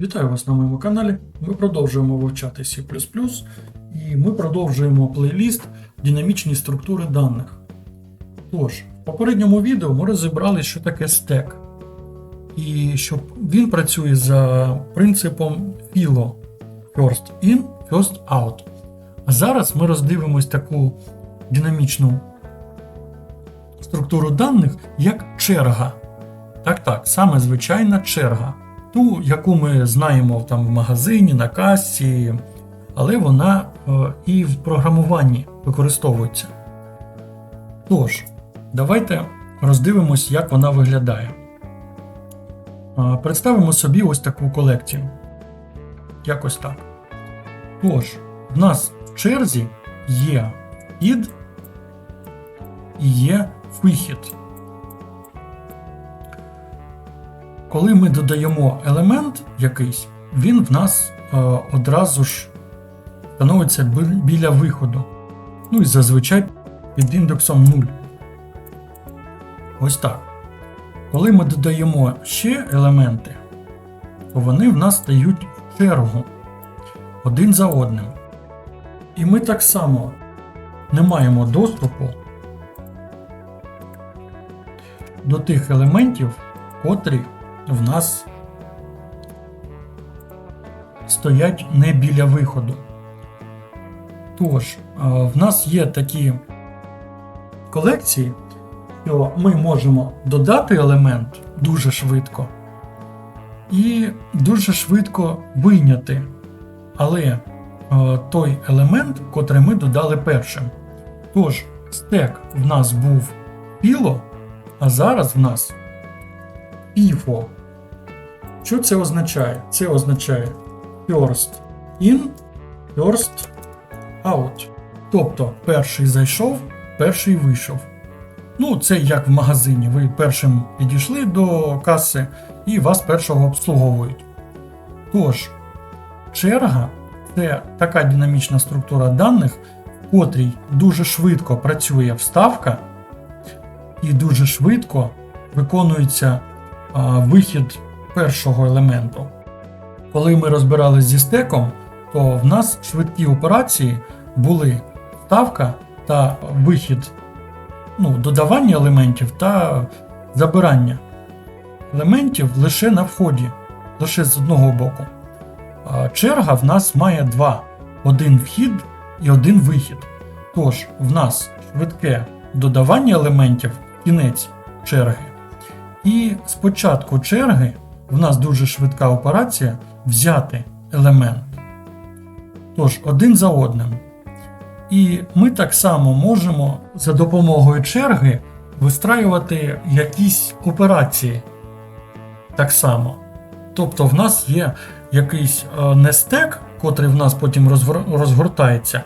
Вітаю вас на моєму каналі. Ми продовжуємо вивчати C і ми продовжуємо плейліст динамічні структури даних. Тож, в попередньому відео ми розібрали, що таке стек. І що він працює за принципом FILO First in, first out. А зараз ми роздивимось таку динамічну структуру даних, як черга. Так, так, саме звичайна черга. Ту, яку ми знаємо там в магазині, на касі, але вона е, і в програмуванні використовується. Тож, давайте роздивимось, як вона виглядає. Е, Представимо собі ось таку колекцію. Якось так. Тож, в нас в черзі є вхід і є вихід. Коли ми додаємо елемент якийсь, він в нас е, одразу ж становиться біля виходу. Ну і зазвичай під індексом 0. Ось так. Коли ми додаємо ще елементи, то вони в нас стають в чергу один за одним. І ми так само не маємо доступу до тих елементів, котрі в нас стоять не біля виходу. Тож, в нас є такі колекції, що ми можемо додати елемент дуже швидко і дуже швидко вийняти. Але той елемент, котрий ми додали першим. Тож, стек в нас був піло, а зараз в нас FIFO. Що це означає? Це означає first in, first out. Тобто перший зайшов, перший вийшов. Ну, це як в магазині. Ви першим підійшли до каси і вас першого обслуговують. Тож, черга це така динамічна структура даних, в котрій дуже швидко працює вставка і дуже швидко виконується вихід першого елементу. Коли ми розбирались зі стеком, то в нас швидкі операції були вставка та вихід, ну, додавання елементів та забирання елементів лише на вході, лише з одного боку. Черга в нас має два: один вхід і один вихід. Тож, в нас швидке додавання елементів кінець черги. І спочатку черги в нас дуже швидка операція взяти елемент. Тож, один за одним. І ми так само можемо за допомогою черги вистраювати якісь операції. Так само. Тобто в нас є якийсь е, не стек, котрий в нас потім розгортається,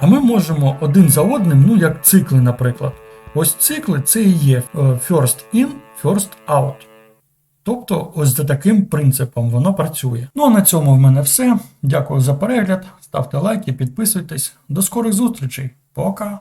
а ми можемо один за одним, ну як цикли, наприклад. Ось цикли це і є е, first in, first out. Тобто, ось за таким принципом воно працює. Ну а на цьому в мене все. Дякую за перегляд. Ставте лайки, підписуйтесь. До скорих зустрічей. Пока!